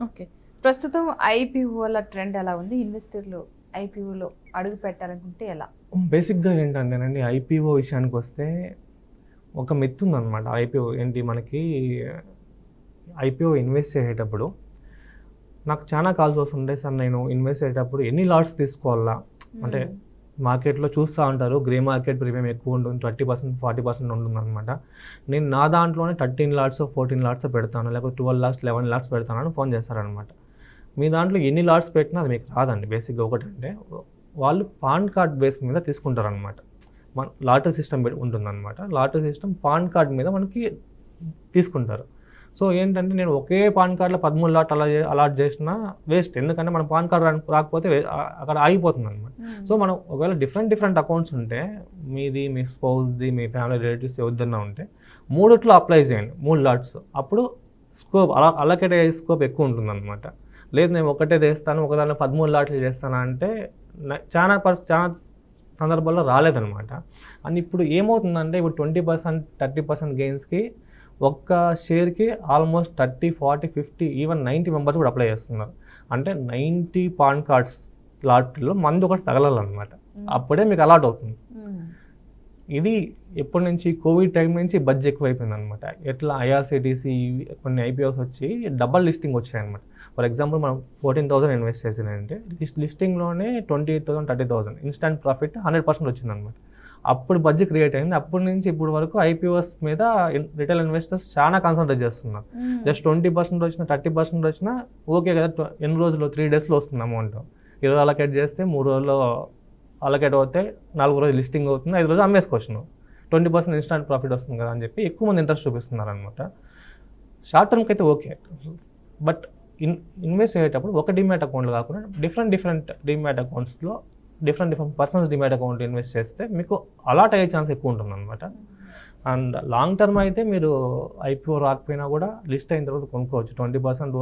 Okay. ప్రస్తుతం ఐపీఓల trend ఎలా ఉంది? ఇన్వెస్టర్లు ఐపీఓలో అడుగు పెట్టాలనుకుంటే ఎలా? బేసిక్గా ఏంటంటేనండి ఐపీఓ విషయానికి వస్తే ఒక మిత్ ఉందన్నమాట ఐపీఓ ఏంటి మనకి ఐపీఓ ఇన్వెస్ట్ చేసేటప్పుడు నాకు చాలా కాల్స్ వస్తుంటాయి సార్ నేను ఇన్వెస్ట్ చేసేటప్పుడు ఎన్ని లాట్స్ తీసుకోవాలా? అంటే మార్కెట్లో చూస్తూ ఉంటారు. గ్రే మార్కెట్ ప్రీమియం ఎక్కువ ఉంటుంది. థర్టీ పర్సెంట్ ఫార్టీ పర్సెంట్ ఉంటుంది అనమాట నేను నా దాంట్లోనే థర్టీన్ లాట్స్ ఫోర్టీన్ లాట్స్ పెడతాను. లేకపోతే ట్వెల్వ్ లాట్స్ లెవెన్ లాట్స్ పెడతానని ఫోన్ చేస్తారనమాట మీ దాంట్లో ఎన్ని లాట్స్ పెట్టినా అది మీకు రాదండి. బేసిక్గా ఒకటంటే వాళ్ళు పాన్ కార్డ్ బేస్ మీద తీసుకుంటారనమాట మన లాటరీ సిస్టమ్ ఉంటుందన్నమాట. లాటరీ సిస్టమ్ పాన్ కార్డ్ మీద మనకి తీసుకుంటారు. సో ఏంటంటే నేను ఒకే పాన్ కార్డులో పదమూడు లాట్ అలా అలాట్ చేసినా వేస్ట్. ఎందుకంటే మన పాన్ కార్డ్ రాకపోతే అక్కడ ఆగిపోతుంది అనమాట సో మనం ఒకవేళ డిఫరెంట్ డిఫరెంట్ అకౌంట్స్ ఉంటే మీది మీ స్పౌస్ది మీ ఫ్యామిలీ రిలేటివ్స్ ఎవరిదన్నా ఉంటే మూడిట్లో అప్లై చేయండి. మూడు లాట్స్. అప్పుడు స్కోప్ అలా అలకేట్ అయ్యే స్కోప్ ఎక్కువ ఉంటుంది అనమాట లేదు నేను ఒకటే చేస్తాను ఒకదానిలో పదమూడు లాట్లు చేస్తాను అంటే చాలా పర్స్ చాలా సందర్భాల్లో రాలేదనమాట అండ్ ఇప్పుడు ఏమవుతుందంటే ఇప్పుడు ట్వంటీ పర్సెంట్ థర్టీ పర్సెంట్ గెయిన్స్కి ఒక్క షేర్కి almost thirty forty fifty even ninety members కూడా అప్లై చేస్తున్నారు. అంటే నైంటీ పాన్ కార్డ్స్ లాట్లో మంది ఒకటి తగలాలన్నమాట. అప్పుడే మీకు అలాట్ అవుతుంది. ఇది ఎప్పటి నుంచి? కోవిడ్ టైం నుంచి బడ్జెట్ ఎక్కువైపోయింది అనమాట ఎట్లా ఐఆర్సిటీసీ కొన్ని ఐపీఓస్ వచ్చి డబల్ లిస్టింగ్ వచ్చాయన్నమాట. ఫర్ ఎగ్జాంపుల్ మనం ఫోర్టీన్ థౌసండ్ ఇన్వెస్ట్ చేసానంటే list లిస్టింగ్లోనే twenty eight thousand thirty thousand. Instant profit hundred percent వచ్చిందనమాట అప్పుడు బడ్జెట్ క్రియేట్ అయింది. అప్పటి నుంచి ఇప్పుడు వరకు ఐపీఓస్ మీద రిటైల్ ఇన్వెస్టర్స్ చాలా కాన్సన్ట్రేట్ చేస్తున్నారు. జస్ట్ ట్వంటీ పర్సెంట్ వచ్చినా థర్టీ పర్సెంట్ వచ్చినా ఓకే కదా ఎన్ని రోజులు త్రీ డేస్లో వస్తుంది అమౌంట్ ఇరవై అలకేట్ చేస్తే మూడు రోజుల్లో అలకేట్ అవుతే నాలుగు రోజులు లిస్టింగ్ అవుతుంది ఐదు రోజులు అమ్మేసుకోవచ్చు. నువ్వు ట్వంటీ పర్సెంట్ ఇన్స్టాంట్ ప్రాఫిట్ వస్తుంది కదా అని చెప్పి ఎక్కువ మంది ఇంట్రెస్ట్ చూపిస్తున్నారు అనమాట షార్ట్ టర్మ్కి అయితే ఓకే బట్ ఇన్ ఇన్వెస్ట్ అయ్యేటప్పుడు ఒక డిమ్యాట్ అకౌంట్లు కాకుండా different different demat అకౌంట్స్లో different different persons demat account invest చేస్తే మీకు అలాట్ అయ్యే ఛాన్స్ ఎక్కువ ఉంటుంది అనమాట అండ్ లాంగ్ టర్మ్ అయితే మీరు ఐపీఓ రాకపోయినా కూడా లిస్ట్ అయిన తర్వాత కొనుక్కోవచ్చు. ట్వంటీ పర్సెంట్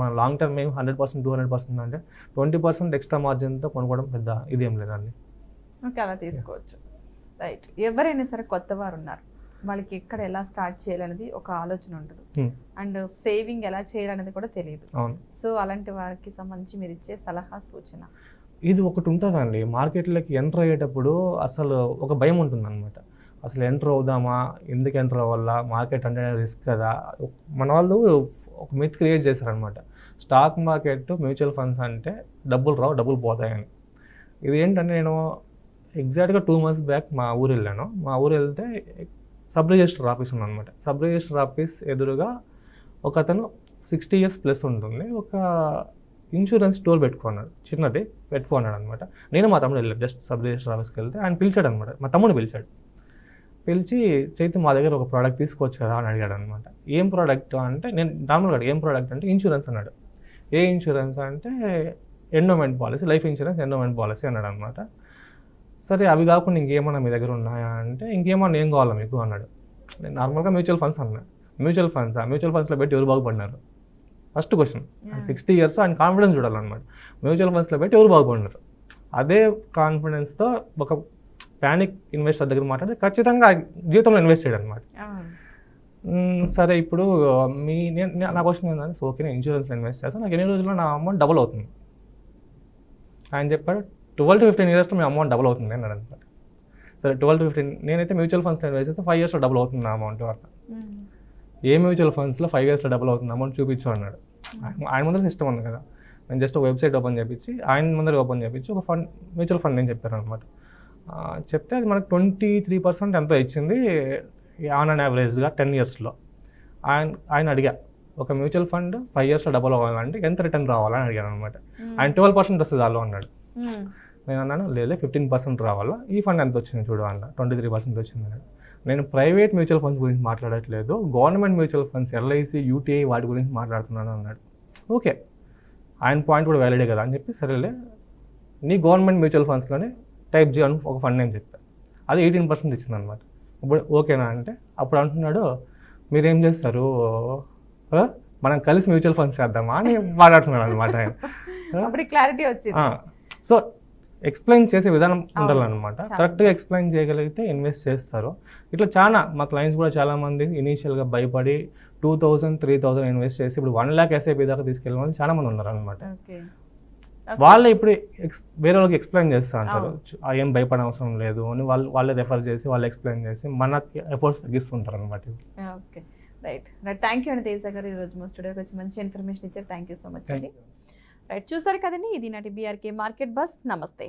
మన లాంగ్ టర్మ్ ఏం hundred percent two hundred percent అంటే ట్వంటీ పర్సెంట్ ఎక్స్ట్రా మార్జిన్తో కొనుక్కోవడం పెద్ద ఇదేం లేదండి. ఓకే అలా తీసుకోవచ్చు. రైట్ ఎవరైనా సరే కొత్త వారు ఉన్నారు. వాళ్ళకి ఎక్కడ ఎలా స్టార్ట్ చేయాలనేది ఒక ఆలోచన ఉండదు Hmm. అండ్ సేవింగ్ ఎలా చేయాలనేది కూడా తెలియదు. అవును. సో అలాంటి వారికి సంబంధించి మీరు ఇచ్చే సలహా సూచన. ఇది ఒకటి ఉంటుందండి. మార్కెట్లోకి ఎంటర్ అయ్యేటప్పుడు అసలు ఒక భయం ఉంటుందన్నమాట. అసలు ఎంటర్ అవుదామా? ఎందుకు ఎంటర్ అవ్వాలా? మార్కెట్ అంటే రిస్క్ కదా? మన వాళ్ళు ఒక మిత్ క్రియేట్ చేశారనమాట స్టాక్ మార్కెట్ మ్యూచువల్ ఫండ్స్ అంటే డబ్బులు రావు డబ్బులు పోతాయని. ఇది ఏంటంటే నేను ఎగ్జాక్ట్గా టూ మంత్స్ బ్యాక్ మా ఊరు వెళ్ళాను. మా ఊరు వెళ్తే సబ్ రిజిస్టర్ ఆఫీస్ ఉందన్నమాట. సబ్ రిజిస్టర్ ఆఫీస్ ఎదురుగా ఒక అతను సిక్స్టీ ఇయర్స్ ప్లస్ ఉంటుంది. ఒక ఇన్సూరెన్స్ టోల్ పెట్టుకున్నాడు. చిన్నది పెట్టుకున్నాడు అనమాట నేను మా తమ్ముడు వెళ్ళాను జస్ట్ సబ్ రిజిస్టర్ ఆఫీస్కి వెళ్తే ఆయన పిలిచాడు అనమాట మా తమ్ముడు పిలిచాడు. పిలిచి చైతు మా దగ్గర ఒక ప్రోడక్ట్ తీసుకోవచ్చు కదా అని అడిగాడు అనమాట ఏం ప్రోడక్ట్? అంటే నేను నార్మల్గా ఏం ప్రోడక్ట్? అంటే ఇన్సూరెన్స్ అన్నాడు. ఏ ఇన్సూరెన్స్? అంటే endowment policy life insurance endowment policy అన్నాడు అనమాట సరే అవి కాకుండా ఇంకేమన్నా మీ దగ్గర ఉన్నాయా? అంటే ఇంకేమన్నా ఏం కావాలా మీకు? అన్నాడు. నేను నార్మల్గా మ్యూచువల్ ఫండ్స్ అన్నా. Mutual funds? ఆ మ్యూచువల్ ఫండ్స్లో పెట్టి ఎవరు బాగుపడినారు? First question. సిక్స్టీ ఇయర్స్ ఆయన కాన్ఫిడెన్స్ చూడాలన్నమాట. మ్యూచువల్ ఫండ్స్లో పెట్టి ఎవరు బాగుపడినారు? అదే కాన్ఫిడెన్స్తో ఒక ప్యానిక్ ఇన్వెస్టర్ దగ్గర మాట్లాడితే ఖచ్చితంగా జీవితంలో ఇన్వెస్ట్ చేయడం అనమాట సరే ఇప్పుడు మీ నేను నా క్వశ్చన్ ఏంటంటే ఓకే నేను ఇన్సూరెన్స్లో ఇన్వెస్ట్ చేస్తాను నాకు ఎన్ని రోజుల్లో నా అమౌంట్ డబుల్ అవుతుంది? ఆయన చెప్పాడు ట్వెల్వ్ టు ఫిఫ్టీన్ ఇయర్స్లో మీ అమౌంట్ డబుల్ అవుతుంది అన్నాడు అనమాట సరే ట్వెల్వ్ టు ఫిఫ్టీన్ నేనైతే మ్యూచువల్ ఫండ్స్లో ఇన్వెస్ట్ చేస్తే ఫైవ్ ఇయర్స్లో డబుల్ అవుతుంది నా అమౌంట్ అట్లా ఏ మ్యూచువల్ ఫండ్స్లో ఫైవ్ ఇయర్స్లో డబుల్ అవుతుంది అమౌంట్ చూపించు అన్నాడు. ఆయన- ముందర సిస్టమ్ ఉంది కదా. నేను జస్ట్ వెబ్సైట్ ఓపెన్ చేపించి ఆయన ముందర ఓపెన్ చేపించి ఒక ఫండ్ మ్యూచువల్ ఫండ్ నేను చెప్పాను అనమాట చెప్తే అది మనకు ట్వంటీ త్రీ పర్సెంట్ ఎంతో ఇచ్చింది ఆన్ అండ్ యావరేజ్గా టెన్ ఇయర్స్లో ఆయన ఆయన అడిగా ఒక మ్యూచువల్ ఫండ్ ఫైవ్ ఇయర్స్లో డబుల్ అవ్వాలంటే ఎంత రిటర్న్ రావాలని అడిగాను అనమాట ఆయన ట్వెల్వ్ పర్సెంట్ వస్తుంది దానిలో అన్నాడు. నేను అన్నాను లేదు ఫిఫ్టీన్ పర్సెంట్ రావాలా? ఈ ఫండ్ ఎంత వచ్చింది చూడు అన్న ట్వంటీ త్రీ పర్సెంట్ వచ్చింది అన్నాడు. నేను ప్రైవేట్ మ్యూచువల్ ఫండ్స్ గురించి మాట్లాడట్లేదు. Government mutual funds LIC UTI వాటి గురించి మాట్లాడుతున్నాను అన్నాడు. ఓకే. ఆయన పాయింట్ కూడా వ్యాలిడే కదా అని చెప్పి సరేలే. నీ గవర్నమెంట్ మ్యూచువల్ ఫండ్స్లోనే టైప్ చేయని ఒక ఫండ్ నేను చెప్పాను అది ఎయిటీన్ పర్సెంట్ ఇచ్చింది అనమాట ఇప్పుడు ఓకేనా అంటే అప్పుడు అంటున్నాడు మీరేం చేస్తారు? మనం కలిసి మ్యూచువల్ ఫండ్స్ చేద్దామా? అని మాట్లాడుతున్నాడు అనమాట ఆయన. క్లారిటీ వచ్చింది. సో ఎక్స్ప్లెయిన్ చేసే విధానం ఉండాలన్నమాట. కరెక్ట్గా ఎక్స్ప్లెయిన్ చేయగలిగితే ఇన్వెస్ట్ చేస్తారు. ఇట్లా చాలా మా క్లయింట్స్ కూడా చాలా మంది ఇనీషియల్గా భయపడి two thousand three thousand invest చేసి ఇప్పుడు వన్ ల్యాక్ ఎస్ఐపి దాకా తీసుకెళ్ళిన వాళ్ళు చాలా మంది ఉన్నారు అనమాట వాళ్ళే ఇప్పుడు ఎక్స్ వేరే వాళ్ళకి ఎక్స్ప్లెయిన్ చేస్తూ ఉంటారు ఏం భయపడే అవసరం లేదు అని వాళ్ళు వాళ్ళే రెఫర్ చేసి వాళ్ళు ఎక్స్ప్లెయిన్ చేసి మనకి ఎఫర్ట్స్ తగ్గిస్తుంటారు అనమాట okay. Right. Right. Thank you అండి తేజ గారు ఈరోజు మా స్టూడియోకి వచ్చి మంచి ఇన్ఫర్మేషన్ ఇచ్చారు. థ్యాంక్ యూ సో మచ్ అండి. రైట్ చూసారు కదండి? ఇది నాటి బీఆర్కే మార్కెట్ బస్. నమస్తే.